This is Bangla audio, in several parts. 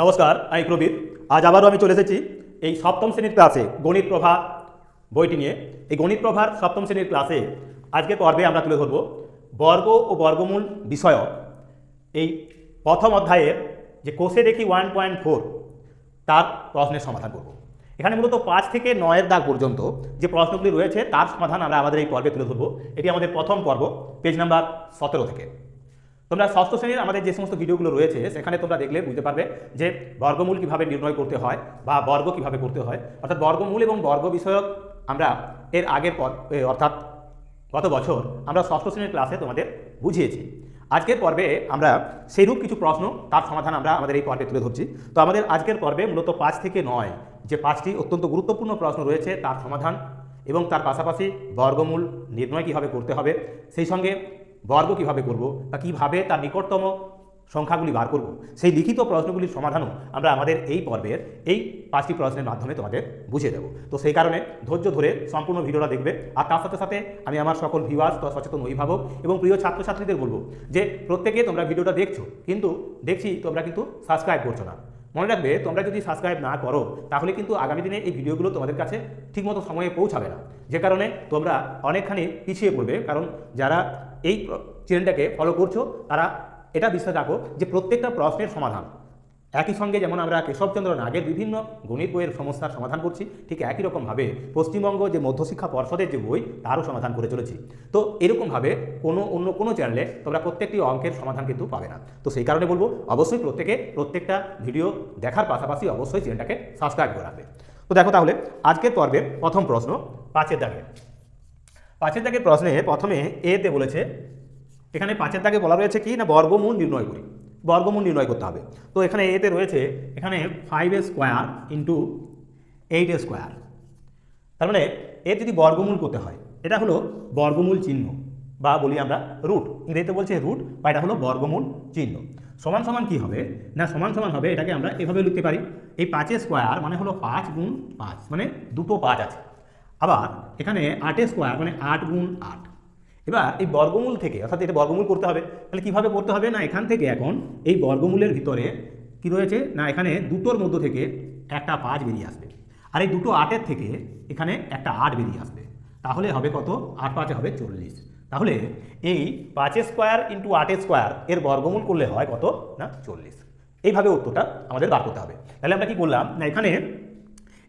নমস্কার, আমি প্রবীর। আজ আবারও আমি চলে এসেছি এই সপ্তম শ্রেণির ক্লাসে গণিত প্রভা বইটি নিয়ে। এই গণিত প্রভার সপ্তম শ্রেণির ক্লাসে আজকের পর্বে আমরা তুলে ধরব বর্গ ও বর্গমূল বিষয়ক। এই প্রথম অধ্যায়ের যে কোষে দেখি ওয়ান পয়েন্ট ফোর, তার প্রশ্নের সমাধান করব। এখানে মূলত পাঁচ থেকে নয়ের দাগ পর্যন্ত যে প্রশ্নগুলি রয়েছে, তার সমাধান আমরা আমাদের এই পর্বে তুলে ধরবো। এটি আমাদের প্রথম পর্ব, পেজ নাম্বার সতেরো থেকে। তোমরা ষষ্ঠ শ্রেণির আমাদের যে সমস্ত ভিডিওগুলো রয়েছে, সেখানে তোমরা দেখলে বুঝতে পারবে যে বর্গমূল কীভাবে নির্ণয় করতে হয় বা বর্গ কীভাবে করতে হয়। অর্থাৎ বর্গমূল এবং বর্গ বিষয়ক আমরা এর আগের পর অর্থাৎ গত বছর আমরা ষষ্ঠ শ্রেণির ক্লাসে তোমাদের বুঝিয়েছি। আজকের পর্বে আমরা সেইরূপ কিছু প্রশ্ন, তার সমাধান আমরা আমাদের এই পর্বে তুলে ধরছি। তো আমাদের আজকের পর্বে মূলত পাঁচ থেকে নয়, যে পাঁচটি অত্যন্ত গুরুত্বপূর্ণ প্রশ্ন রয়েছে, তার সমাধান এবং তার পাশাপাশি বর্গমূল নির্ণয় কীভাবে করতে হবে, সেই সঙ্গে বর্গ কীভাবে করব বা কীভাবে তার নিকটতম সংখ্যাগুলি বার করব, সেই লিখিত প্রশ্নগুলির সমাধানও আমরা আমাদের এই পর্বের এই পাঁচটি প্রশ্নের মাধ্যমে তোমাদের বুঝিয়ে দেবো। তো সেই কারণে ধৈর্য ধরে সম্পূর্ণ ভিডিওটা দেখবে। আর তার সাথে সাথে আমি আমার সকল ভিউয়ার্স বা সচেতন অভিভাবক এবং প্রিয় ছাত্রছাত্রীদের বলব যে প্রত্যেকে তোমরা ভিডিওটা দেখছ, কিন্তু দেখছি তোমরা কিন্তু সাবস্ক্রাইব করছ না। মনে রাখবে তোমরা যদি সাবস্ক্রাইব না করো, তাহলে কিন্তু আগামী দিনে এই ভিডিওগুলো তোমাদের কাছে ঠিকমতো সময়ে পৌঁছাবে না। যে কারণে তোমরা অনেকখানি পিছিয়ে পড়বে, কারণ যারা এই চ্যানেলটাকে ফলো করছ, তারা এটা বিশ্বাস রাখো যে প্রত্যেকটা প্রশ্নের সমাধান। একই সঙ্গে যেমন আমরা কেশবচন্দ্র নাগের বিভিন্ন গণিত বইয়ের সমস্যার সমাধান করছি, ঠিক একই রকমভাবে পশ্চিমবঙ্গ যে মধ্যশিক্ষা পর্ষদের যে বই, তারও সমাধান করে চলেছি। তো এরকমভাবে কোনো অন্য কোনো চ্যানেলে তোমরা প্রত্যেকটি অঙ্কের সমাধান কিন্তু পাবে না। তো সেই কারণে বলব, অবশ্যই প্রত্যেকে প্রত্যেকটা ভিডিও দেখার পাশাপাশি অবশ্যই চ্যানেলটাকে সাবস্ক্রাইব করে রাখবে। তো দেখো তাহলে, আজকের পর্বের প্রথম প্রশ্ন পাঁচের দাগে। পাঁচের দাগের প্রশ্নে প্রথমে এতে বলেছে, এখানে পাঁচের দাগে বলা রয়েছে কি না বর্গমূল নির্ণয় করি, বর্গমূল নির্ণয় করতে হবে। তো এখানে এতে রয়েছে, এখানে five a square into eight a square তার মানে এর যদি বর্গমূল করতে হয়, এটা হলো বর্গমূল চিহ্ন, বা বলি আমরা রুট ইংরেজিতে বলছে রুট বা এটা হলো বর্গমূল চিহ্ন। সমান সমান কি হবে? না, সমান সমান হবে, এটাকে আমরা এভাবে লিখতে পারি। এই পাঁচের স্কোয়ার মানে হলো পাঁচ গুণ পাঁচ মানে দুটো পাঁচ আছে। আবার এখানে আটের স্কোয়ার মানে আট গুণ আট। এবার এই বর্গমূল থেকে, অর্থাৎ এটা বর্গমূল করতে হবে, তাহলে কীভাবে করতে হবে? না, এখান থেকে এখন এই বর্গমূলের ভিতরে কি রয়েছে? না, এখানে দুটোর মধ্য থেকে একটা পাঁচ বেরিয়ে আসবে। আর এই দুটো আটের থেকে এখানে একটা আট বেরিয়ে আসবে। তাহলে হবে কত? আট পাঁচে হবে চল্লিশ। তাহলে এই পাঁচের স্কোয়ার ইন্টু আটের স্কোয়ার এর বর্গমূল করলে হয় কত? না, চল্লিশ। এইভাবে উত্তরটা আমাদের বার করতে হবে। তাহলে আমরা কি করলাম? না, এখানে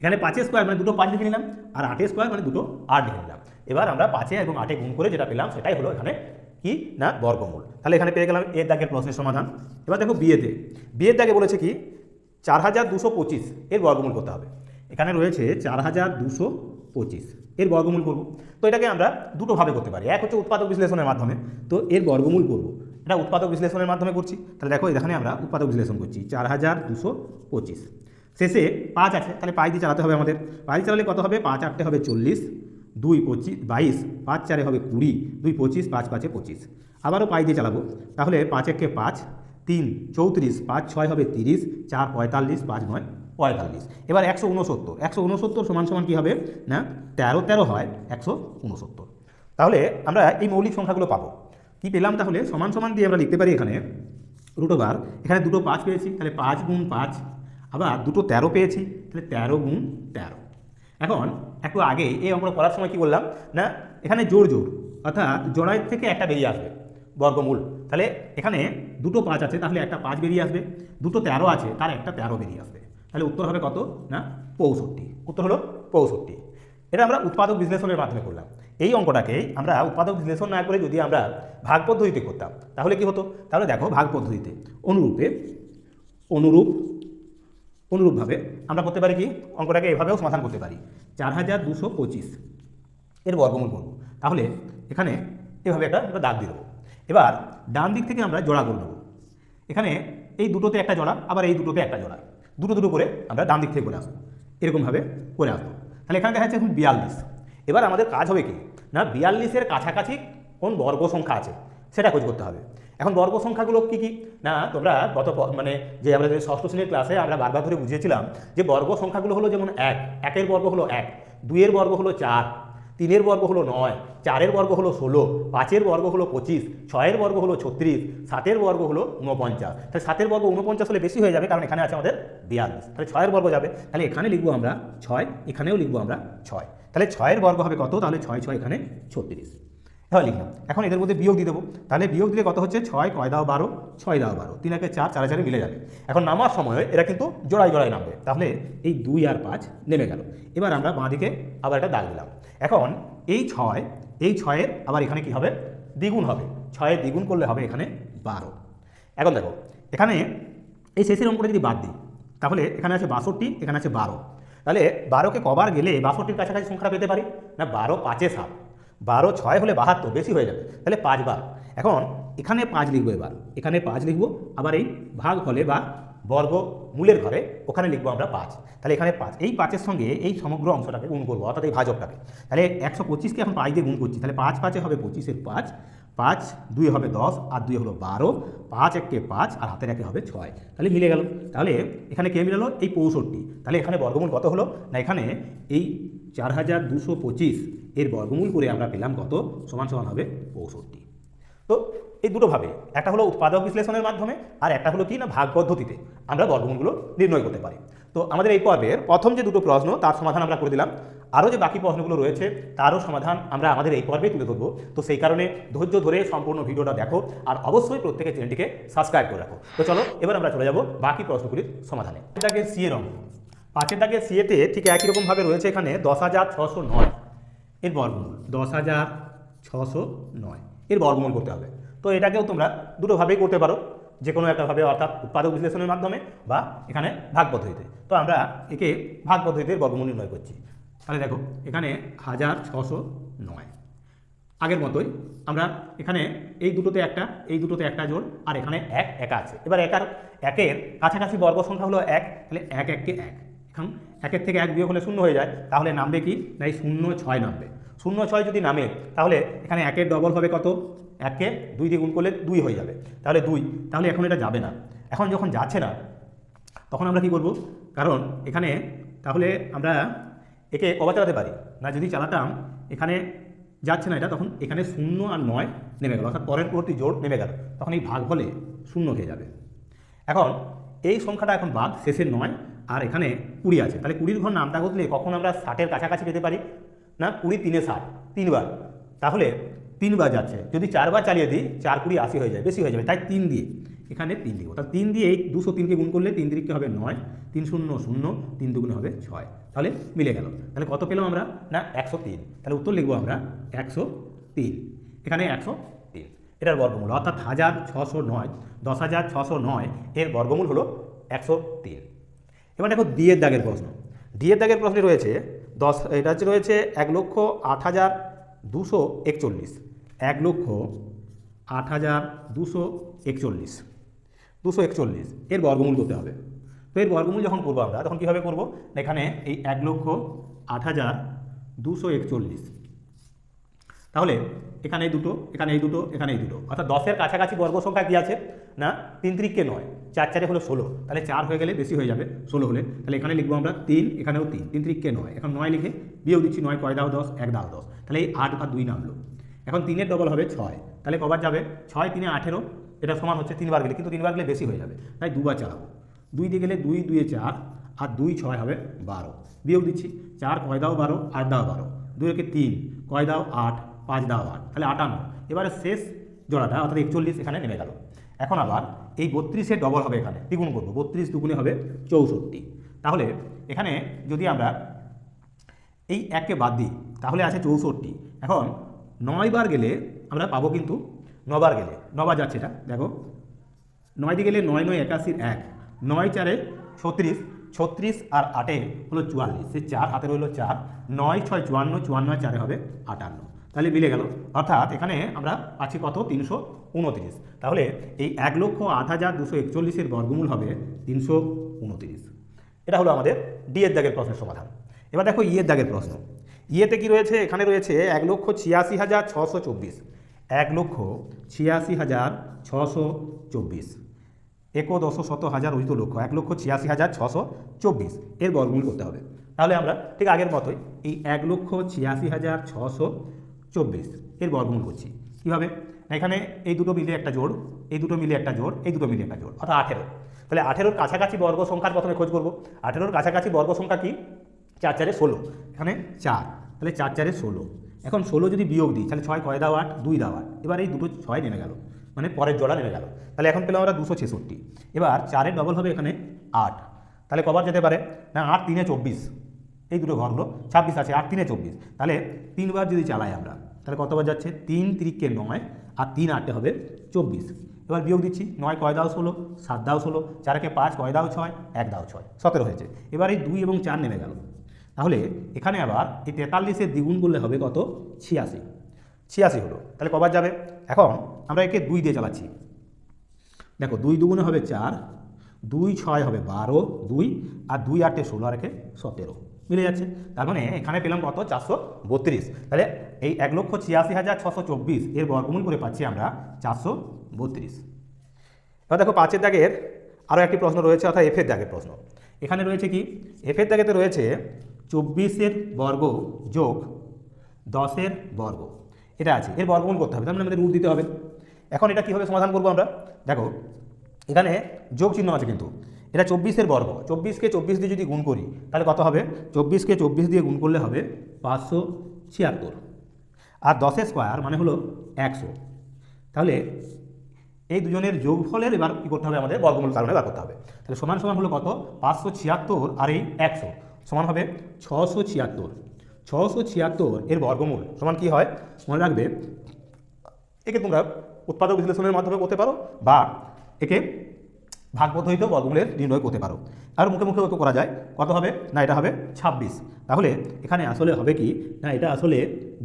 এখানে পাঁচের স্কোয়ার মানে দুটো পাঁচ লিখে নিলাম, আর আটের স্কোয়ার মানে দুটো আট লিখে নিলাম। এবার আমরা পাঁচে এবং আটে গুণ করে যেটা পেলাম, সেটাই হলো এখানে কি? না, বর্গমূল। তাহলে এখানে পেয়ে গেলাম এর দাগের প্রশ্নের সমাধান। এবার দেখো বিয়েতে বিয়ের দাগে বলেছে কি? চার হাজার দুশো পঁচিশ, এর বর্গমূল করতে হবে। এখানে রয়েছে চার হাজার দুশো পঁচিশ, এর বর্গমূল করব। তো এটাকে আমরা দুটোভাবে করতে পারি। এক হচ্ছে উৎপাদক বিশ্লেষণের মাধ্যমে। তো এর বর্গমূল করব। এটা উৎপাদক বিশ্লেষণের মাধ্যমে করছি। তাহলে দেখো এখানে আমরা উৎপাদক বিশ্লেষণ করছি। চার হাজার দুশো পঁচিশ। শেষে পাঁচ আছে, তাহলে পাঁচ দিয়ে চালাতে হবে আমাদের। পাঁচ চালালে কত হবে? পাঁচ আটটে হবে চল্লিশ, দুই পঁচিশ, বাইশ, পাঁচ চারে হবে কুড়ি, দুই পঁচিশ, পাঁচ পাঁচে পঁচিশ। আবারও পাঁচ দিয়ে চালাবো। তাহলে পাঁচ একে পাঁচ, তিন চৌত্রিশ, পাঁচ ছয় হবে তিরিশ, চার পঁয়তাল্লিশ, পাঁচ নয় পঁয়তাল্লিশ। এবার একশো উনসত্তর। একশো উনসত্তর সমান সমান কী হবে? না, তেরো তেরো হয় একশো উনসত্তর। তাহলে আমরা এই মৌলিক সংখ্যাগুলো পাবো। কি পেলাম তাহলে? সমান সমান দিয়ে আমরা লিখতে পারি এখানে রুট ওভার। এখানে দুটো পাঁচ পেয়েছি, তাহলে পাঁচ গুণ পাঁচ আবার দুটো তেরো পেয়েছি, তাহলে তেরো গুণ তেরো। এখন একটু আগে এই অঙ্ক করার সময় কি বললাম? না, এখানে জোর জোর, অর্থাৎ জোড়ায় থেকে একটা বেরিয়ে আসবে, বর্গমূল। তাহলে এখানে দুটো পাঁচ আছে, তাহলে একটা পাঁচ বেরিয়ে আসবে, দুটো তেরো আছে, তার একটা তেরো বেরিয়ে আসবে। তাহলে উত্তর হবে কত? না, পঁয়ষট্টি। উত্তর হলো পঁয়ষট্টি। এটা আমরা উৎপাদক বিশ্লেষণের মাধ্যমে করলাম। এই অঙ্কটাকে আমরা উৎপাদক বিশ্লেষণ না করে যদি আমরা ভাগ পদ্ধতিতে করতাম, তাহলে কি হতো? তাহলে দেখো ভাগ পদ্ধতিতে, অনুরূপে, অনুরূপ অনুরূপভাবে আমরা করতে পারি কি? অঙ্কটাকে এভাবেও সমাধান করতে পারি। চার হাজার দুশো পঁচিশ। এর বর্গমূল করব। তাহলে এখানে এভাবে একটা দাগ দিয়ে দেবো। এবার ডান দিক থেকে আমরা জোড়া করে নেব। এখানে এই দুটোতে একটা জোড়া, আবার এই দুটোতে একটা জোড়া। দুটো দুটো করে আমরা ডান দিক থেকে করে আসব। এরকমভাবে করে আসব। তাহলে এখানে দেখা যাচ্ছে এখন বিয়াল্লিশ। এবার আমাদের কাজ হবে কি? না, বিয়াল্লিশের কাছাকাছি কোন বর্গ সংখ্যা আছে? সেটা খোঁজ করতে হবে। এখন বর্গ সংখ্যাগুলো কী কী? না, তোমরা গত মানে যে আমরা ষষ্ঠ শ্রেণির ক্লাসে আমরা বারবার ধরে বুঝিয়েছিলাম যে বর্গ সংখ্যাগুলো হলো যেমন এক, একের বর্গ হলো এক, দুইয়ের বর্গ হলো চার, তিনের বর্গ হলো নয়, চারের বর্গ হলো ষোলো, পাঁচের বর্গ হলো পঁচিশ, ছয়ের বর্গ হলো ছত্রিশ, সাতের বর্গ হলো উনপঞ্চাশ তাহলে সাতের বর্গ উনপঞ্চাশ হলে বেশি হয়ে যাবে কারণ এখানে আছে আমাদের বিয়াল্লিশ। তাহলে ছয়ের বর্গ যাবে। তাহলে এখানে লিখব আমরা ছয়, এখানেও লিখব আমরা ছয়। তাহলে ছয়ের বর্গ হবে কত? তাহলে ছয় ছয় এখানে ছত্রিশ। এবার লিখলাম। এখন এদের মধ্যে বিয়োগ দিয়ে দেবো। তাহলে বিয়োগ দিলে কত হচ্ছে? ছয়, কয় দাও বারো, ছয় দাও বারো। তিন একে চার, চারে চারে মিলে যাবে। এখন নামার সময় এরা কিন্তু জোড়ায় জোড়ায় নামবে। তাহলে এই দুই আর পাঁচ নেমে গেল। এবার আমরা বাঁ দিকে আবার একটা দাগ দিলাম। এখন এই ছয়, এই ছয়ের আবার এখানে কি হবে? দ্বিগুণ হবে। ছয়ের দ্বিগুণ করলে হবে এখানে বারো। এখন দেখো, এখানে এই শেষের অঙ্কটা যদি বাদ দিই, তাহলে এখানে আছে বাষট্টি, এখানে আছে বারো। তাহলে বারোকে কবার গেলে বাষট্টির কাছাকাছি সংখ্যা পেতে পারি? না, বারো, পাঁচে সাত। বারো, ছয় হলে বাহাত্তর, বেশি হয়ে যাবে। তাহলে পাঁচবার এখন এখানে পাঁচ লিখব এবার। এখানে পাঁচ লিখব, আবার এই ভাগ হলে বা বর্গ মূলের ঘরে ওখানে লিখব আমরা পাঁচ। তাহলে এখানে পাঁচ। এই পাঁচের সঙ্গে এই সমগ্র অংশটাকে গুণ করব, অর্থাৎ এই ভাজকটাকে। তাহলে একশো পঁচিশকে এখন পাঁচ দিয়ে গুণ করছি। তাহলে পাঁচ পাঁচে হবে পঁচিশের পাঁচ। পাঁচ, দুই হবে দশ আর দুই হলো বারো। পাঁচ এককে পাঁচ আর হাতের একে হবে ছয়। তাহলে মিলে গেল। তাহলে এখানে কে মিলালো? এই পঁয়ষট্টি। তাহলে এখানে বর্গমূল কত হলো? না, এখানে এই চার হাজার দুশো পঁচিশ এর বর্গমূল করে আমরা পেলাম কত? সমান সমান হবে পঁয়ষট্টি। তো এই দুটোভাবে একটা হলো উৎপাদক বিশ্লেষণের মাধ্যমে আর একটা হলো কি না, ভাগ পদ্ধতিতে আমরা বর্গমূলগুলো নির্ণয় করতে পারি। তো আমাদের এই পর্বের প্রথম যে দুটো প্রশ্ন, তার সমাধান আমরা করে দিলাম। আরও যে বাকি প্রশ্নগুলো রয়েছে, তারও সমাধান আমরা আমাদের এই পর্বে তুলে ধরবো। তো সেই কারণে ধৈর্য ধরে সম্পূর্ণ ভিডিওটা দেখো আর অবশ্যই প্রত্যেকের চ্যানেলটিকে সাবস্ক্রাইব করে রাখো। তো চলো, এবার আমরা চলে যাব বাকি প্রশ্নগুলির সমাধানে। এটাকে সি এর অঙ্ক। পাঁচের দাগে সিএতে ঠিক একই রকমভাবে রয়েছে এখানে দশ হাজার ছশো নয়। এর বর্গমূল দশ হাজার ছশো নয়। এর বর্গমূল করতে হবে। তো এটাকেও তোমরা দুটোভাবেই করতে পারো। যে কোনো একটাভাবে অর্থাৎ উৎপাদক বিশ্লেষণের মাধ্যমে বা এখানে ভাগ পদ্ধতিতে। তো আমরা একে ভাগ পদ্ধতিতে বর্গমূল নির্ণয় করছি। তাহলে দেখো, এখানে হাজার ছশো নয়। আগের মতোই আমরা এখানে এই দুটোতে একটা, এই দুটোতে একটা জোড়, আর এখানে এক একা আছে। এবার একার, একের কাছাকাছি বর্গ সংখ্যা হলো এক, তাহলে এক এককে এক। এখন একের থেকে এক বিয়োগ হলে শূন্য হয়ে যায়, তাহলে নামবে কি? না এই শূন্য ছয় নামবে। শূন্য ছয় যদি নামে, তাহলে এখানে একের ডবল হবে কত? এককে দুই দিয়ে গুণ করলে দুই হয়ে যাবে। তাহলে দুই, তাহলে এখন এটা যাবে না। এখন যখন যাচ্ছে না, তখন আমরা কি করব? কারণ এখানে তাহলে আমরা একে কবার চালাতে পারি। না, যদি চালাতাম, এখানে যাচ্ছে না এটা, তখন এখানে শূন্য আর নয় নেমে গেল। অর্থাৎ পরের পরবর্তী জোর নেমে গেল। তখন এই ভাগ হলে শূন্য হয়ে যাবে। এখন এই সংখ্যাটা এখন বাদ শেষের নয়, আর এখানে কুড়ি আছে। তাহলে কুড়ির ঘর নামটা ঘটলে কখন আমরা ষাটের কাছাকাছি পেতে পারি? না, কুড়ি তিনে ষাট, তিনবার। তাহলে তিনবার যাচ্ছে। যদি চারবার চালিয়ে দিই, চার কুড়ি আশি হয়ে যায়, বেশি হয়ে যাবে। তাই তিন দিয়ে। এখানে তিন দিব তাহলে তিন দিয়ে এই দুশো তিনকে গুণ করলে তিন তিরিখকে হবে নয়, তিন শূন্য শূন্য, তিন দুগুণে হবে ছয়। তাহলে মিলে গেল। তাহলে কত পেলাম আমরা? না, একশো তিন। তাহলে উত্তর লিখব আমরা, একশো তিন। এখানে একশো তিন। এটার বর্গমূল, অর্থাৎ হাজার ছশো নয়, দশ হাজার ছশো নয়, এর বর্গমূল হলো একশো তিন। এবার দেখো দিয়ের দাগের প্রশ্ন। দিয়ের দাগের প্রশ্নে রয়েছে, দশ, এটা হচ্ছে রয়েছে এক লক্ষ আট হাজার দুশো একচল্লিশ। এক লক্ষ আট হাজার দুশো একচল্লিশ। দুশো একচল্লিশ। এর বর্গমূল করতে হবে। তো এর বর্গমূল যখন করব আমরা, তখন কীভাবে করব? এখানে এই এক লক্ষ আট হাজার দুশো একচল্লিশ। তাহলে এখানে এই দুটো, এখানে এই দুটো, এখানে এই দুটো। অর্থাৎ দশের কাছাকাছি বর্গ সংখ্যা কী আছে? না, তিন ত্রিককে নয়। চার চারে হলো ষোলো। তাহলে চার হয়ে গেলে বেশি হয়ে যাবে ষোলো হলে। তাহলে এখানে লিখব আমরা তিন, এখানেও তিন। তিন ত্রিককে নয়। এখন নয় লিখে বিয়োগ দিচ্ছি নয়, কয় দাও দশ? এক দাও দশ। তাহলে এই আট আর দুই নামলো। এখন তিনের ডবল হবে ছয়। তাহলে কবার যাবে? ছয় তিনে আঠেরো এটা সমান হচ্ছে তিনবার গেলে, কিন্তু তিনবার গেলে বেশি হয়ে যাবে। তাই দুবার চালাবো। দুই দিয়ে গেলে দুই, দুয়ে চার, আর দুই ছয় হবে বারো। বিয়োগ দিচ্ছি, চার কয় দাও বারো, আট দাও বারো। দুই একে তিন, কয় দাও আট, পাঁচ দাও আট। তাহলে আটান্ন। এবারে শেষ জোড়াটা, অর্থাৎ একচল্লিশ এখানে নেমে গেল। এখন আবার এই বত্রিশের ডবল হবে এখানে, দ্বিগুণ করব। বত্রিশ দুগুণে হবে চৌষট্টি। তাহলে এখানে যদি আমরা এই এককে বাদ দিই, তাহলে আছে চৌষট্টি। এখন নয় বার গেলে আমরা পাবো কিন্তু নবার গেলে, নবার যাচ্ছে এটা, দেখো। নয় দিয়ে গেলে নয় নয়, একাশির এক। নয় চারে ছত্রিশ ছত্রিশ আর আটে হলো চুয়াল্লিশ। সে চার হাতে রইল চার। নয়, ছয়, চুয়ান্ন চুয়ান্ন চারে হবে আটান্ন। তাহলে মিলে গেল। অর্থাৎ এখানে আমরা পাচ্ছি কত? তিনশো উনত্রিশ। তাহলে এই এক লক্ষ আট হাজার দুশো একচল্লিশের বর্গমূল হবে তিনশো উনত্রিশ। এটা হলো আমাদের ডি এর দাগের প্রশ্নের সমাধান। এবার দেখো ইয়ের দাগের প্রশ্ন। ইয়েতে কি রয়েছে? এখানে রয়েছে এক লক্ষ ছিয়াশি হাজার ছশো চব্বিশ। এক লক্ষ ছিয়াশি হাজার ছশো চব্বিশ। একদশ শত হাজার ওই তো লক্ষ, এক লক্ষ ছিয়াশি হাজার ছশো চব্বিশ। এর বর্গমূল করতে হবে। তাহলে আমরা ঠিক আগের মতোই এই এক লক্ষ ছিয়াশি হাজার ছশো চব্বিশ এর বর্গমূল করছি। কীভাবে এখানে এই দুটো মিলে একটা জোড়, এই দুটো মিলে একটা জোড়, এই দুটো মিলে একটা জোড়, অর্থাৎ আঠেরো। তাহলে আঠেরোর কাছাকাছি বর্গ সংখ্যার প্রথমে খোঁজ করব। আঠেরোর কাছাকাছি বর্গ সংখ্যা কি? চার চারে ষোলো। এখানে চার। তাহলে চার চারে ষোলো। এখন ষোলো যদি বিয়োগ দিই, তাহলে ছয় কয় দাও আট? দুই দাও আট। এবার এই দুটো ছয় নেমে গেল মানে পরের জোড়া নেমে গেল। তাহলে এখন পেলাম আমরা দুশো ছেষট্টি। এবার চারের ডবল হবে এখানে আট। তাহলে কবার যেতে পারে? না, আট তিনে চব্বিশ। এই দুটো ঘর হলো ছাব্বিশ আছে, আট তিনে চব্বিশ। তাহলে তিনবার যদি চালাই আমরা, তাহলে কতবার যাচ্ছে? তিন তিরিককে নয়, আর তিন আটে হবে চব্বিশ। এবার বিয়োগ দিচ্ছি, নয় কয় দাও ষোলো, সাত দাও ষোলো, চারকে পাঁচ কয় দাও ছয়, এক দাও ছয়। সতেরো হয়েছে। এবার এই দুই এবং চার নেমে গেল। তাহলে এখানে আবার এই তেতাল্লিশের দ্বিগুণ করলে হবে কত? ছিয়াশি। ছিয়াশি হলো। তাহলে কবার যাবে? এখন আমরা একে দুই দিয়ে চালাচ্ছি। দেখো, দুই দুগুণে হবে চার, দুই ছয় হবে বারো, দুই, আর দুই আটে ষোলো, আর একে সতেরো। মিলে যাচ্ছে। তার মানে এখানে পেলাম কত? চারশো বত্রিশ। তাহলে এই এক লক্ষ ছিয়াশি হাজার ছশো চব্বিশ এর বর্গমূল করে পাচ্ছি আমরা চারশো বত্রিশ। এবার দেখো, পাঁচের দাগের আরও একটি প্রশ্ন রয়েছে, অর্থাৎ এফের দাগের প্রশ্ন। এখানে রয়েছে কি? এফের দাগেতে রয়েছে চব্বিশের বর্গ যোগ দশের বর্গ। এটা আছে। এর বর্গমূল করতে হবে। তার মানে আমাদের রূপ দিতে হবে। এখন এটা কীভাবে সমাধান করব আমরা? দেখো, এখানে যোগ চিহ্ন আছে কিন্তু। এটা চব্বিশের বর্গ। চব্বিশকে চব্বিশ দিয়ে যদি গুণ করি, তাহলে কত হবে? চব্বিশকে চব্বিশ দিয়ে গুণ করলে হবে পাঁচশো ছিয়াত্তর। আর দশের স্কোয়ার মানে হলো একশো। তাহলে এই দুজনের যোগফলের এবার কী করতে হবে? আমাদের বর্গমূল কারণে বার করতে হবে। তাহলে সমান সমান হলো কত? পাঁচশো ছিয়াত্তর আর এই একশো। সমান হবে ছশো ছিয়াত্তর। ছশো ছিয়াত্তর এর বর্গমূল সমান কি হয়? মনে রাখবে, একে তোমরা উৎপাদক বিশ্লেষণের মাধ্যমে করতে পারো বা একে ভাগ পদ্ধতিতে বর্গমূলের নির্ণয় করতে পারো। আর মুখে মুখে করা যায়, কত হবে? না, এটা হবে ছাব্বিশ। তাহলে এখানে আসলে হবে কি? না, এটা আসলে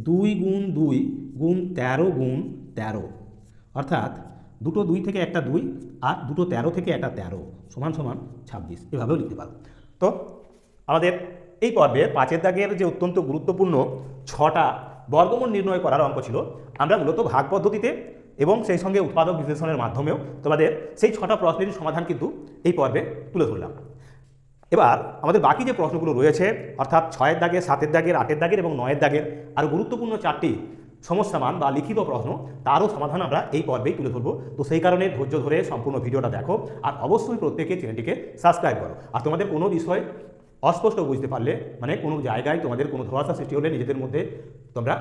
দুই গুণ দুই গুণ তেরো গুণ তেরো। অর্থাৎ দুটো দুই থেকে একটা দুই আর দুটো তেরো থেকে একটা তেরো সমান সমান ছাব্বিশ। এভাবেও লিখতে পারো। তো আমাদের এই পর্বে পাঁচের দাগের যে অত্যন্ত গুরুত্বপূর্ণ ছটা বর্গমূল নির্ণয় করার অঙ্ক ছিল, আমরা মূলত ভাগ পদ্ধতিতে এবং সেই সঙ্গে উৎপাদক বিশ্লেষণের মাধ্যমেও তোমাদের সেই ছটা প্রশ্নের সমাধান কিন্তু এই পর্বে তুলে ধরলাম। এবার আমাদের বাকি যে প্রশ্নগুলো রয়েছে, অর্থাৎ ছয়ের দাগের, সাতের দাগের, আটের দাগের এবং নয়ের দাগের, আর গুরুত্বপূর্ণ চারটি সমস্যামান বা লিখিত প্রশ্ন, তারও সমাধান আমরা এই পর্বেই তুলে ধরবো। তো সেই কারণে ধৈর্য ধরে সম্পূর্ণ ভিডিওটা দেখো, আর অবশ্যই প্রত্যেকে চ্যানেলটিকে সাবস্ক্রাইব করো। আর তোমাদের কোনো বিষয় অস্পষ্ট বুঝতে পারলে মানে কোনো জায়গায় তোমাদের কোনো ধোয়াশা সৃষ্টি হলে নিজেদের মধ্যে তোমরা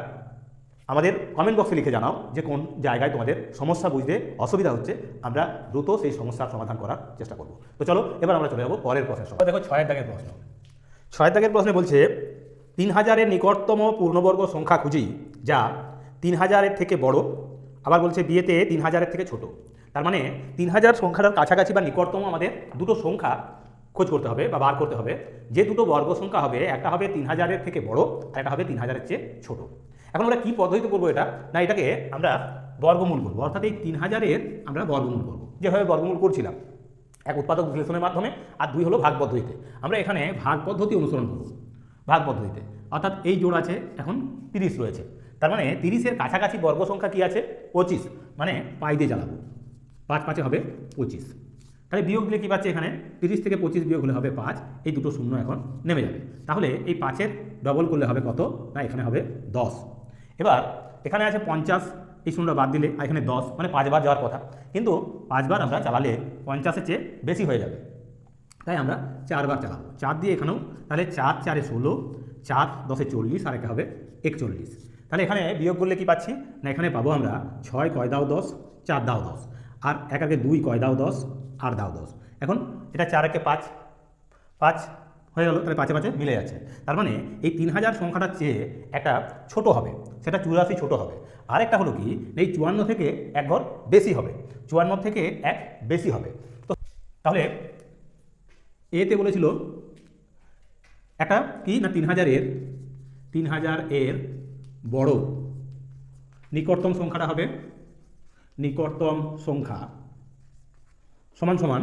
আমাদের কমেন্ট বক্সে লিখে জানাও যে কোন জায়গায় তোমাদের সমস্যা বুঝতে অসুবিধা হচ্ছে। আমরা দ্রুত সেই সমস্যার সমাধান করার চেষ্টা করব। তো চলো এবার আমরা চলে যাব পরের প্রশ্নের সময় দেখো ছয়ের দাগের প্রশ্ন। ছয়ের দাগের প্রশ্নে বলছে তিন হাজারের নিকটতম পূর্ণবর্গ সংখ্যা খুঁজি যা তিন হাজারের থেকে বড় আবার বলছে বিয়েতে তিন হাজারের থেকে ছোট। তার মানে তিন হাজার সংখ্যাটার কাছাকাছি বা নিকটতম আমাদের দুটো সংখ্যা খোঁজ করতে হবে বা বার করতে হবে। যে দুটো বর্গ সংখ্যা হবে, একটা হবে তিন হাজারের থেকে বড়, আর একটা হবে তিন হাজারের চেয়ে ছোট। এখন আমরা কী পদ্ধতিতে করব এটা? না, এটাকে আমরা বর্গমূল করব। অর্থাৎ এই তিন হাজারের আমরা বর্গমূল করব। যেভাবে বর্গমূল করছিলাম, এক উৎপাদক বিশ্লেষণের মাধ্যমে, আর দুই হলো ভাগ পদ্ধতিতে। আমরা এখানে ভাগ পদ্ধতি অনুসরণ করব, ভাগ পদ্ধতিতে। অর্থাৎ এই জোড় আছে, এখন তিরিশ রয়েছে। তার মানে তিরিশের কাছাকাছি বর্গ সংখ্যা কী আছে? পঁচিশ। মানে পাই দিয়ে জ্বালাবো। পাঁচ পাঁচে হবে পঁচিশ। তাহলে বিয়োগ দিলে কী পাচ্ছে এখানে? তিরিশ থেকে পঁচিশ বিয়োগ হলে হবে পাঁচ। এই দুটো শূন্য এখন নেমে যাবে। তাহলে এই পাঁচের ডবল করলে হবে কত? না, এখানে হবে দশ। এবার এখানে আছে পঞ্চাশ, এই শূন্য বাদ দিলে এখানে দশ মানে পাঁচবার যাওয়ার কথা। কিন্তু পাঁচবার আমরা চালালে পঞ্চাশের চেয়ে বেশি হয়ে যাবে। তাই আমরা চারবার চালাবো। চার দিয়ে এখানেও, তাহলে চার, চারে ষোলো, চার, দশে চল্লিশ, আর একে হবে একচল্লিশ। তাহলে এখানে বিয়োগ করলে কি পাচ্ছি? না, এখানে পাবো আমরা ছয়, কয় দাও দশ, চার দাও দশ। আর এক আগে দুই, কয় দাও দশ আর দাও দশ। এখন এটা চার একে পাঁচ পাঁচ হয়ে গেল, তাহলে পাঁচে পাঁচে মিলে যাচ্ছে। তার মানে এই তিন হাজার সংখ্যাটার চেয়ে একটা ছোট হবে, সেটা চুরাশি ছোট হবে। আরেকটা হলো কি, এই চুয়ান্ন থেকে এক ঘর বেশি হবে, চুয়ান্ন থেকে এক বেশি হবে। তো তাহলে এতে বলেছিল একটা কি না তিন হাজারের, তিন হাজার এর বড় নিকটতম সংখ্যাটা হবে, নিকটতম সংখ্যা সমান সমান,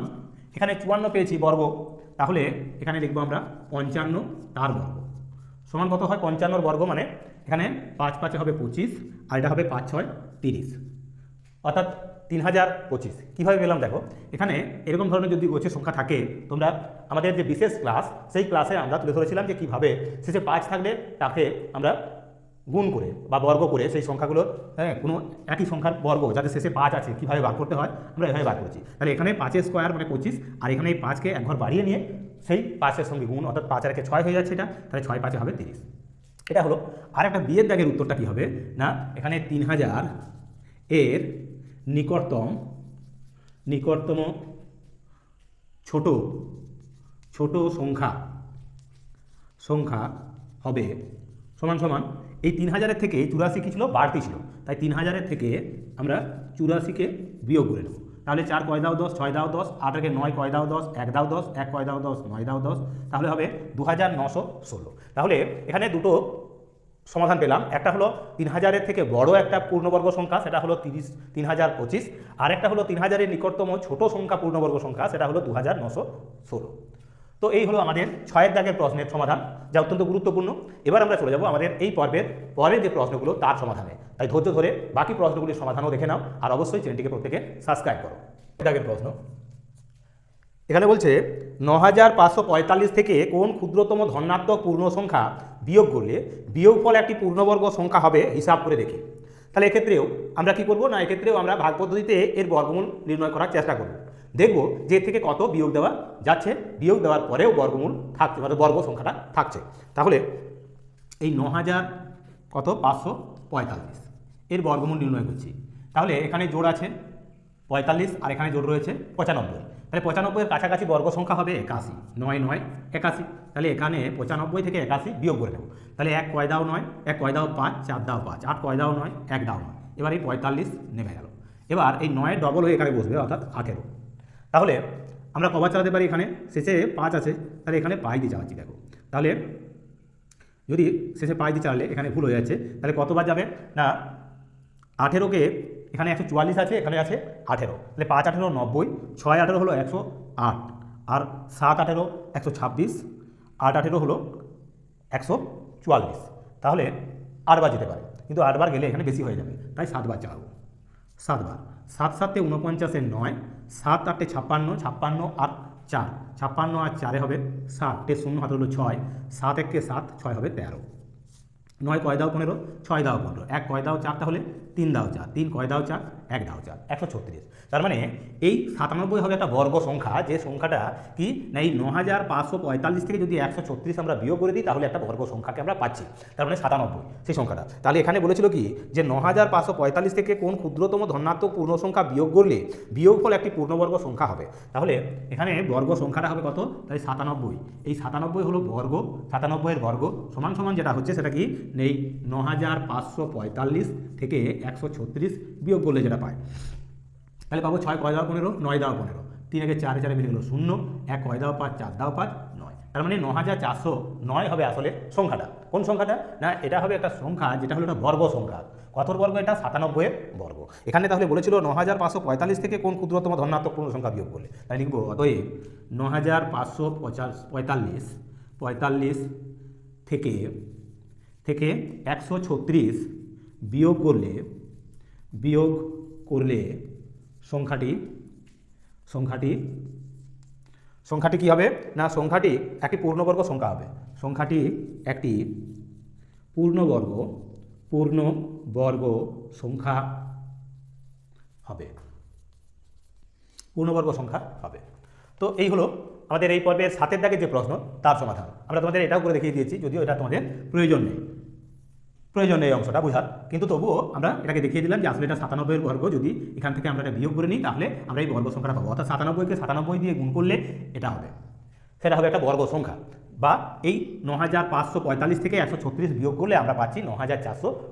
এখানে চুয়ান্ন পেয়েছি বর্গ, তাহলে এখানে লিখব আমরা পঞ্চান্ন তার বর্গ। সমান কত হয়? পঞ্চান্নর বর্গ মানে এখানে পাঁচ পাঁচে হবে পঁচিশ, আর এটা হবে পাঁচ ছয় তিরিশ। অর্থাৎ তিন হাজার পঁচিশ। কীভাবে পেলাম দেখো, এখানে এরকম ধরনের যদি গোছের সংখ্যা থাকে, তোমরা আমাদের যে বিশেষ ক্লাস সেই ক্লাসে আমরা তুলে ধরেছিলাম যে কীভাবে শেষে পাঁচ থাকলে তাকে আমরা গুণ করে বা বর্গ করে সেই সংখ্যাগুলো হ্যাঁ কোনো একই সংখ্যার বর্গ, যাতে শেষে পাঁচ আছে, কীভাবে বার করতে হয়, আমরা এভাবে বার করেছি। তাহলে এখানে পাঁচের স্কোয়ার মানে পঁচিশ, আর এখানে এই পাঁচকে এক ঘর বাড়িয়ে নিয়ে সেই পাঁচের সঙ্গে গুণ, অর্থাৎ পাঁচ আর একে ছয় হয়ে যাচ্ছে এটা, তাহলে ছয় পাঁচে হবে তিরিশ। এটা হলো আর একটা বিয়ের দাগের উত্তরটা কী হবে? না, এখানে তিন হাজার এর নিকটতম নিকটতম ছোট ছোট সংখ্যা সংখ্যা হবে সমান সমান এই তিন হাজারের থেকে চুরাশি কী ছিল? বাড়তি ছিল। তাই তিন হাজারের থেকে আমরা চুরাশিকে বিয়োগ করে নেব। তাহলে চার কয় দাও দশ, ছয় দাও দশ, আট একে নয় কয় দাও দশ, এক দাও দশ, এক কয় দাও দশ, নয় দাও দশ, তাহলে হবে দু হাজার নশো ষোলো। তাহলে এখানে দুটো সমাধান পেলাম। একটা হলো তিন হাজারের থেকে বড় একটা পূর্ণবর্গ সংখ্যা, সেটা হলো তিরিশ, তিন হাজার পঁচিশ। আর একটা হলো তিন হাজারের নিকটতম ছোট সংখ্যা পূর্ণবর্গ সংখ্যা, সেটা হলো দু হাজার নশো ষোলো। তো এই হলো আমাদের ছয়ের দাগের প্রশ্নের সমাধান, যা অত্যন্ত গুরুত্বপূর্ণ। এবার আমরা চলে যাব আমাদের এই পর্বের পরের যে প্রশ্নগুলো, তার সমাধানে। তাই ধৈর্য ধরে বাকি প্রশ্নগুলির সমাধানও দেখে নাও, আর অবশ্যই চ্যানেলটিকে প্রত্যেকে সাবস্ক্রাইব করো। দাগের প্রশ্ন। এখানে বলছে ন থেকে কোন ক্ষুদ্রতম ধনাত্মক পূর্ণ সংখ্যা বিয়োগ করলে বিয়োগফল একটি পূর্ণবর্গ সংখ্যা হবে, হিসাব করে দেখি। তাহলে এক্ষেত্রেও আমরা কি করব? না, এক্ষেত্রেও আমরা ভাগ পদ্ধতিতে এর বর্গমূল নির্ণয় করার চেষ্টা করব। দেখব যে থেকে কত বিয়োগ দেওয়া যাচ্ছে। বিয়োগ দেওয়ার পরেও বর্গমূল থাকছে মানে বর্গ সংখ্যাটা থাকছে। তাহলে এই ন হাজার কত? পাঁচশো পঁয়তাল্লিশ। এর বর্গমূল নির্ণয় করছি। তাহলে এখানে জোর আছে পঁয়তাল্লিশ আর এখানে জোর রয়েছে পঁচানব্বই। তাহলে পঁচানব্বইয়ের কাছাকাছি বর্গ সংখ্যা হবে একাশি। নয় নয়, একাশি। তাহলে এখানে পঁচানব্বই থেকে একাশি বিয়োগ করে নেব তাহলে এক কয় দাও নয়, এক কয় দাও পাঁচ, চার দাও পাঁচ, আট কয় দাও নয়, এক দাও নয়। এবার এই পঁয়তাল্লিশ নেমে গেল। এবার এই নয়ের ডবল হয়ে এখানে বসবে, অর্থাৎ আঠেরো। তাহলে আমরা কবার চালাতে পারি এখানে? শেষে পাঁচ আছে, তাহলে এখানে পাই দিয়ে চালাচ্ছি, দেখো। তাহলে যদি শেষে পাঁচ দিয়ে চালালে এখানে ভুল হয়ে যাচ্ছে, তাহলে কতবার যাবে? না আঠেরোকে এখানে একশো চুয়াল্লিশ আছে, এখানে আছে আঠেরো। তাহলে পাঁচ, আঠেরো, নব্বই, ছয়, আঠেরো হলো একশো আট, আর সাত, আঠেরো, একশো ছাব্বিশ, আট, আঠেরো হলো একশো চুয়াল্লিশ। তাহলে আটবার যেতে পারে, কিন্তু আটবার গেলে এখানে বেশি হয়ে যাবে, তাই সাতবার চালাবো। সাতবার, সাত সাতে উনপঞ্চাশের নয় সাত আটে ছাপ্পান্ন ছাপ্পান্ন আট চার। ছাপ্পান্ন আর চারে হবে সাতটে শূন্য হাতে হলো ছয়। সাত একটে সাত, ছয় হবে তেরো। নয় কয় দাও পনেরো, ছয় দাও পনেরো। এক কয় দাও চার তাহলে তিন দাও চার, তিন কয় দাও চার? এক দাও চার, একশো ছত্রিশ। তার মানে এই সাতানব্বই হবে একটা বর্গ সংখ্যা, যে সংখ্যাটা কি? না, এই ন হাজার পাঁচশো পঁয়তাল্লিশ থেকে যদি একশো ছত্রিশ আমরা বিয়োগ করে দিই, তাহলে একটা বর্গ সংখ্যাকে আমরা পাচ্ছি। তার মানে সাতানব্বই, সেই সংখ্যাটা। তাহলে এখানে বলেছিল কি? যে ন হাজার পাঁচশো পঁয়তাল্লিশ থেকে কোন ক্ষুদ্রতম ধনাত্মক পূর্ণ সংখ্যা বিয়োগ করলে বিয়োগফল একটি পূর্ণবর্গ সংখ্যা হবে। তাহলে এখানে বর্গ সংখ্যাটা হবে কত? তাই সাতানব্বই। এই সাতানব্বই হলো বর্গ, সাতানব্বইয়ের বর্গ সমান সমান যেটা হচ্ছে সেটা কি? নেই ন হাজার পাঁচশো পঁয়তাল্লিশ থেকে একশো ছত্রিশ বিয়োগ করলে যেটা পায়। তাহলে পাবো ছয়, কয় দাও পনেরো, নয় দাও পনেরো। তিন একে চারে চারে মিলে গেলো শূন্য, এক কয় দাও পাঁচ, চার দাও পাঁচ, নয়। তার মানে ন হাজার চারশো নয় হবে আসলে সংখ্যাটা। কোন সংখ্যাটা? না, এটা হবে একটা সংখ্যা যেটা হলো একটা বর্গ সংখ্যা। কতর বর্গ এটা? সাতানব্বইয়ের বর্গ। এখানে তাহলে বলেছিল ন হাজার পাঁচশো পঁয়তাল্লিশ থেকে কোন ক্ষুদ্রতম ধনাত্মক পূর্ণ সংখ্যা বিয়োগ করলে? তাই লিখব, অতএব ন হাজার পাঁচশো পঁচাশ, পঁয়তাল্লিশ পঁয়তাল্লিশ থেকে থেকে একশো ছত্রিশ বিয়োগ করলে বিয়োগ করলে সংখ্যাটি সংখ্যাটি সংখ্যাটি কি হবে? না, সংখ্যাটি একটি পূর্ণবর্গ সংখ্যা হবে। সংখ্যাটি একটি পূর্ণবর্গ পূর্ণবর্গ সংখ্যা হবে। পূর্ণবর্গ সংখ্যা হবে। তো এই হলো আমাদের এই পর্বের সাতের দাগের যে প্রশ্ন, তার সমাধান। আমরা তোমাদের এটাও করে দেখিয়ে দিয়েছি, যদিও এটা তোমাদের প্রয়োজন নেই। প্রয়োজন এই অংশটা বোঝার। কিন্তু তবুও আমরা এটাকে দেখিয়ে দিলাম যে আসলে এটা সাতানব্বইয়ের বর্গ। যদি এখান থেকে আমরা এটা বিয়োগ করে নিই, তাহলে আমরা এই বর্গ সংখ্যাটা পাবো। অর্থাৎ সাতানব্বইকে সাতানব্বই দিয়ে গুণ করলে এটা হবে। সেটা হবে একটা বর্গ সংখ্যা। বা এই ন থেকে একশো ছত্রিশ বিয়োগ করলে আমরা পাচ্ছি ন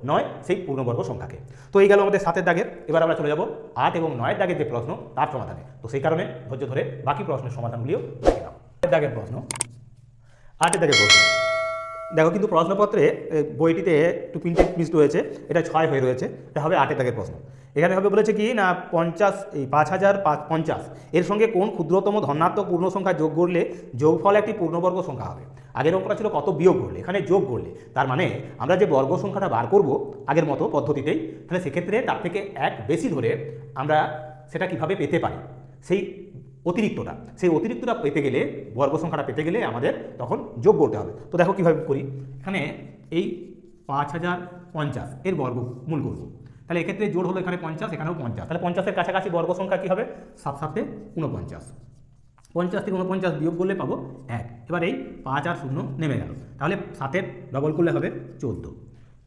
নয় সেই পূর্ণবর্গ সংখ্যাকে। তো এই গেল আমাদের সাতের দাগের। এবার আমরা চলে যাব আট এবং নয়ের দাগের যে প্রশ্ন, তার সমাধানে। তো সেই কারণে ধৈর্য ধরে বাকি প্রশ্নের সমাধানগুলিও দেখে নাও। দাগের প্রশ্ন। আটের দাগের প্রশ্ন। দেখো কিন্তু প্রশ্নপত্রে বইটিতে একটু প্রিন্টেড মিস রয়েছে, এটা ছয় হয়ে রয়েছে, এটা হবে আটের দাগের প্রশ্ন। এখানে হবে বলেছে কি, না, পঞ্চাশ, এই পাঁচ হাজার পঞ্চাশ, এর সঙ্গে কোন ক্ষুদ্রতম ধনাত্মক পূর্ণ সংখ্যা যোগ করলে যোগফল একটি পূর্ণবর্গ সংখ্যা হবে? আগের অঙ্কটা ছিল কত বিয়োগ করলে, এখানে যোগ করলে, তার মানে আমরা যে বর্গ সংখ্যাটা বার করব আগের মতো পদ্ধতিতেই, তাহলে সেক্ষেত্রে তার থেকে এক বেশি ধরে আমরা সেটা কীভাবে পেতে পারি? সেই অতিরিক্তটা। সেই অতিরিক্তটা পেতে গেলে, বর্গ সংখ্যাটা পেতে গেলে আমাদের তখন যোগ করতে হবে। তো দেখো কীভাবে করি। এখানে এই পাঁচ হাজার পঞ্চাশ, এর বর্গমূল করব। তাহলে এক্ষেত্রে জোর হলো এখানে পঞ্চাশ, এখানেও পঞ্চাশ। তাহলে পঞ্চাশের কাছাকাছি বর্গ সংখ্যা কী হবে? সাত সাতে উনপঞ্চাশ পঞ্চাশ থেকে উনপঞ্চাশ বিয়োগ করলে পাবো এক। এবার এই পাঁচ আর শূন্য নেমে গেল। তাহলে সাতের ডবল করলে হবে চোদ্দ।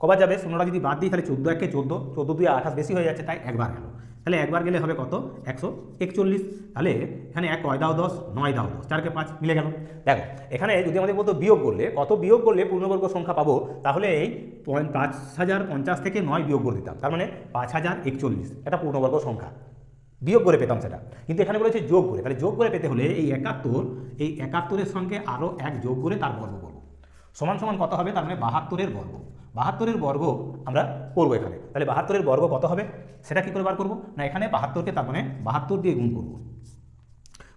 কবার যাবে, শূন্যটা যদি বাদ দিই, তাহলে চোদ্দ একে চোদ্দ। চোদ্দ দুই আঠাশ বেশি হয়ে যাচ্ছে, তাই একবার গেল। তাহলে একবার গেলে হবে কত? একশো একচল্লিশ। তাহলে এখানে এক, কয় দাও দশ? নয় দাও দশ। চারকে পাঁচ, মিলে গেল। দেখো, এখানে যদি আমাদের বলতো বিয়োগ করলে, কত বিয়োগ করলে পূর্ণবর্গ সংখ্যা পাবো? তাহলে এই পাঁচ হাজার পঞ্চাশ থেকে নয় বিয়োগ করে দিতাম। তার মানে পাঁচ হাজার একচল্লিশ। এটা পূর্ণবর্গ সংখ্যা। বিয়োগ করে পেতাম সেটা। কিন্তু এখানে বলেছে যোগ করে। তাহলে যোগ করে পেতে হলে এই একাত্তর, এই একাত্তরের সঙ্গে আরও এক যোগ করে তার বর্গ করব সমান সমান কত হবে? তার মানে বাহাত্তরের বর্গ। বাহাত্তরের বর্গ আমরা করব এখানে। তাহলে বাহাত্তরের বর্গ কত হবে? সেটা কী করে বার করব? না, এখানে বাহাত্তরকে তার মানে বাহাত্তর দিয়ে গুণ করব।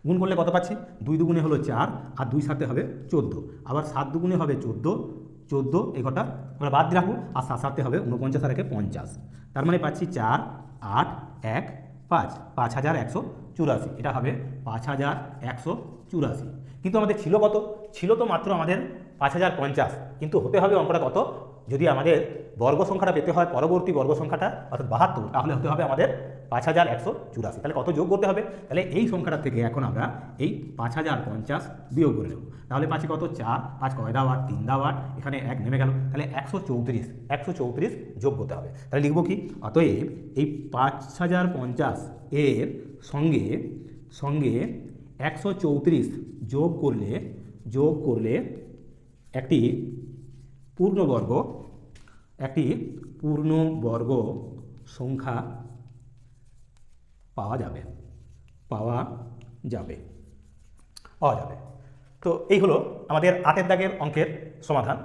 গুণ করলে কত পাচ্ছি? দুই দুগুণে হলো চার, আর দুই সাথে হবে চোদ্দ। আবার সাত দুগুণে হবে চোদ্দ চোদ্দ এই কটা আমরা বাদ দিয়ে রাখব, আর সাত সাথে হবে উনপঞ্চাশ আর একে পঞ্চাশ। তার মানে পাচ্ছি চার, আট, এক, পাঁচ। পাঁচ হাজার একশো চুরাশি। এটা হবে পাঁচ হাজার একশো চুরাশি। কিন্তু আমাদের ছিল কত? ছিল তো মাত্র আমাদের পাঁচ হাজার পঞ্চাশ। কিন্তু হতে হবে অঙ্কটা কত? যদি আমাদের বর্গ সংখ্যাটা পেতে হয়, পরবর্তী বর্গ সংখ্যাটা, অর্থাৎ বাহাত্তর, তাহলে হতে হবে আমাদের পাঁচ হাজার একশো চুরাশি। তাহলে কত যোগ করতে হবে? তাহলে এই সংখ্যাটা থেকে এখন আমরা এই পাঁচ হাজার পঞ্চাশ বিয়োগ করে নেব। তাহলে পাচ্ছি কত? চার। পাঁচ কয় দাও আট? তিন দাও আট। এখানে এক নেমে গেল। তাহলে একশো চৌত্রিশ একশো চৌত্রিশ যোগ করতে হবে। তাহলে লিখব কি? অতএব এই পাঁচ হাজার পঞ্চাশ এর সঙ্গে সঙ্গে একশো চৌত্রিশ যোগ করলে যোগ করলে একটি পূর্ণবর্গ, একটি পূর্ণবর্গ সংখ্যা পাওয়া যাবে পাওয়া যাবে পাওয়া যাবে। তো এই হলো আমাদের আটের দাগের অঙ্কের সমাধান।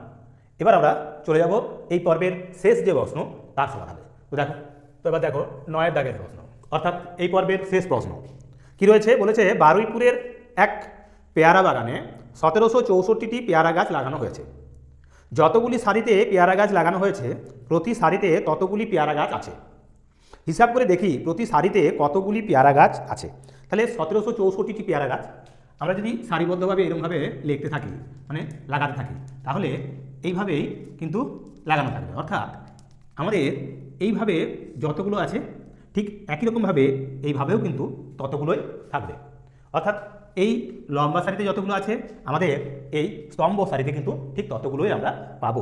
এবার আমরা চলে যাব এই পর্বের শেষ যে প্রশ্ন, তার সমাধানে। তো দেখো, তো এবার দেখো নয়ের দাগের প্রশ্ন, অর্থাৎ এই পর্বের শেষ প্রশ্ন। কি রয়েছে? বলেছে বারুইপুরের এক পেয়ারা বাগানে সতেরোশো চৌষট্টিটি পেয়ারা গাছ লাগানো হয়েছে। যতগুলি সারিতে পেয়ারা গাছ লাগানো হয়েছে, প্রতি সারিতে ততগুলি পেয়ারা গাছ আছে। হিসাব করে দেখি, প্রতি সারিতে কতগুলি পেয়ারা গাছ আছে। তাহলে সতেরোশো চৌষট্টিটি পেয়ারা গাছ আমরা যদি সারিবদ্ধভাবে এরকমভাবে লিখতে থাকি মানে লাগাতে থাকি, তাহলে এইভাবেই কিন্তু লাগানো থাকবে। অর্থাৎ আমাদের এইভাবে যতগুলো আছে, ঠিক একই রকমভাবে এইভাবেও কিন্তু ততগুলোই থাকবে। অর্থাৎ এই লম্বা সারিতে যতগুলো আছে, আমাদের এই স্তম্ভ সারিতে কিন্তু ঠিক ততগুলোই আমরা পাবো।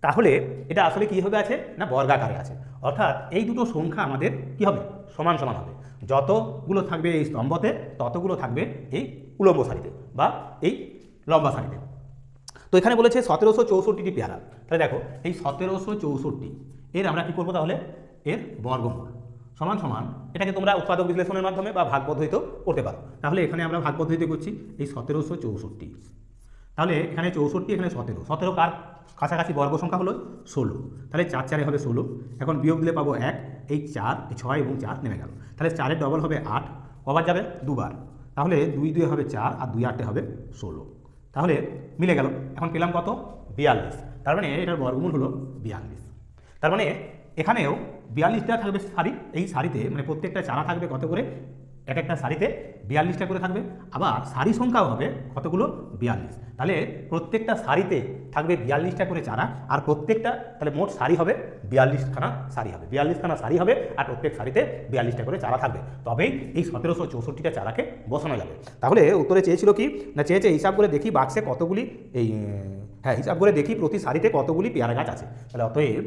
তাহলে এটা আসলে কীভাবে আছে না বর্গাকারে আছে? অর্থাৎ এই দুটো সংখ্যা আমাদের কি হবে? সমান সমান হবে। যতগুলো থাকবে এই স্তম্ভতে, ততগুলো থাকবে এই উলম্ব সারিতে বা এই লম্বা সারিতে। তো এখানে বলেছে সতেরোশো চৌষট্টিটি পেয়ারা। তাহলে দেখো, এই সতেরোশো চৌষট্টি, এর আমরা কি করব তাহলে? এর বর্গমূল। সমান সমান এটাকে তোমরা উৎপাদক বিশ্লেষণের মাধ্যমে বা ভাগ পদ্ধতিতেও করতে পারো। তাহলে এখানে আমরা ভাগ পদ্ধতিতে করছি এই সতেরোশো চৌষট্টি। তাহলে এখানে চৌষট্টি, এখানে সতেরো। সতেরো কার কাছাকাছি বর্গ সংখ্যা হলো ষোলো। তাহলে চার চারে হবে ষোলো। এখন বিয়োগ দিলে পাবো এক। এই চার ছয় এবং চার নেমে গেল। তাহলে চারের ডবল হবে আট। কবার যাবে? দুবার। তাহলে দুই দুই হবে চার আর দুই আটে হবে ষোলো। তাহলে মিলে গেল। এখন পেলাম কত? বিয়াল্লিশ। তার মানে এটার বর্গমূল হলো বিয়াল্লিশ। তার মানে এখানেও বিয়াল্লিশটা থাকবে শাড়ি, এই শাড়িতে মানে প্রত্যেকটা চারা থাকবে কত করে? এক একটা শাড়িতে বিয়াল্লিশটা করে থাকবে। আবার শাড়ি সংখ্যাও হবে কতগুলো? বিয়াল্লিশ। তাহলে প্রত্যেকটা শাড়িতে থাকবে বিয়াল্লিশটা করে চারা আর প্রত্যেকটা, তাহলে মোট শাড়ি হবে বিয়াল্লিশখানা শাড়ি হবে। বিয়াল্লিশখানা শাড়ি হবে আর প্রত্যেক শাড়িতে বিয়াল্লিশটা করে চারা থাকবে। তবেই এই সতেরোশো চৌষট্টিটা চারাকে বসানো যাবে। তাহলে উত্তরে চেয়েছিল কি? না, চেয়েছে হিসাব করে দেখি বাক্সে কতগুলি, এই হ্যাঁ হিসাব করে দেখি প্রতি শাড়িতে কতগুলি পেয়ারা গাছ আছে। তাহলে অতএব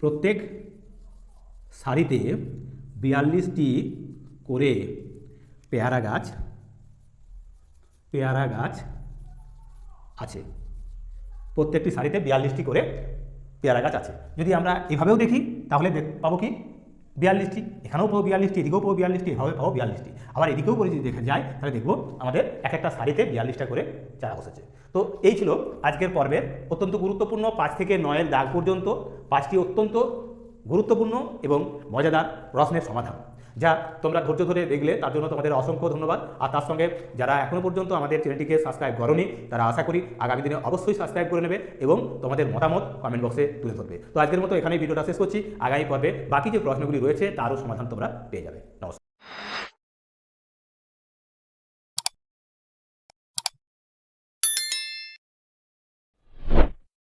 প্রত্যেক সারিতে বিয়াল্লিশটি করে পেয়ারা গাছ পেয়ারা গাছ আছে। প্রত্যেকটি সারিতে বিয়াল্লিশটি করে পেয়ারা গাছ আছে। যদি আমরা এভাবেও দেখি, তাহলে দেখ পাবো কি? বিয়াল্লিশটি, এখানেও পাবো বিয়াল্লিশটি, এদিকেও পাবো বিয়াল্লিশটি, এভাবে পাবো বিয়াল্লিশটি। আবার এদিকেও করে যদি দেখে যায় তাহলে দেখব আমাদের এক একটা শাড়িতে বিয়াল্লিশটা করে চারা বসেছে। তো এই ছিল আজকের পর্বের অত্যন্ত গুরুত্বপূর্ণ পাঁচ থেকে নয়ের দাগ পর্যন্ত, পাঁচটি অত্যন্ত গুরুত্বপূর্ণ এবং মজাদার প্রশ্নের সমাধান। যা তোমরা ধৈর্য ধরে দেখলে, তার জন্য তোমাদের অসংখ্য ধন্যবাদ। আর তার সঙ্গে যারা এখনও পর্যন্ত আমাদের চ্যানেলটিকে সাবস্ক্রাইব করনি, তারা আশা করি আগামী দিনে অবশ্যই সাবস্ক্রাইব করে নেবে এবং তোমাদের মতামত কমেন্ট বক্সে তুলে ধরবে। তো আজকের মতো এখানেই ভিডিওটা শেষ করছি। আগামী পর্বে বাকি যে প্রশ্নগুলি রয়েছে, তারও সমাধান তোমরা পেয়ে যাবে। নমস্কার।